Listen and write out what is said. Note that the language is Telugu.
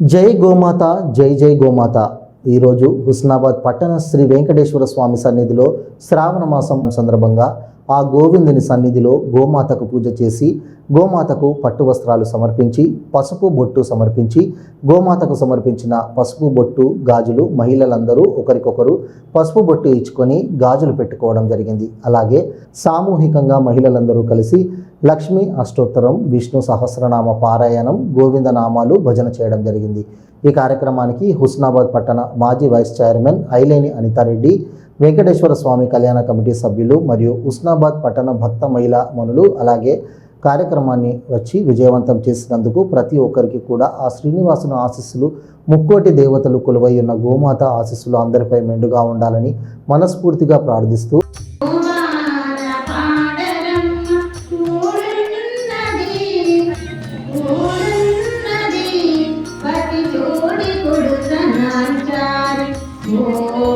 జై గోమాత జై జై గోమాత. ఈరోజు హుస్నాబాద్ పట్టణ శ్రీ వెంకటేశ్వర స్వామి సన్నిధిలో శ్రావణ మాసం సందర్భంగా ఆ గోవిందుని సన్నిధిలో గోమాతకు పూజ చేసి గోమాతకు పట్టు వస్త్రాలు సమర్పించి పసుపు బొట్టు సమర్పించి గోమాతకు సమర్పించిన పసుపు బొట్టు గాజులు మహిళలందరూ ఒకరికొకరు పసుపు బొట్టు ఇచ్చుకొని గాజులు పెట్టుకోవడం జరిగింది. అలాగే సామూహికంగా మహిళలందరూ కలిసి లక్ష్మీ అష్టోత్తరం విష్ణు సహస్రనామ పారాయణం గోవింద నామాలు భజన చేయడం జరిగింది. ఈ కార్యక్రమానికి హుస్నాబాద్ పట్టణ మాజీ వైస్ చైర్మన్ ఐలేని అనితారెడ్డి వెంకటేశ్వర స్వామి కళ్యాణ కమిటీ సభ్యులు మరియు ఉస్నాబాద్ పట్టణ భక్త మహిళా మనులు అలాగే కార్యక్రమాన్ని వచ్చి విజయవంతం చేసినందుకు ప్రతి ఒక్కరికి కూడా ఆ శ్రీనివాసుని ఆశీస్సులు ముక్కోటి దేవతలు కొలువై ఉన్న గోమాత ఆశీస్సులు అందరిపై మెండుగా ఉండాలని మనస్ఫూర్తిగా ప్రార్థిస్తూ Oh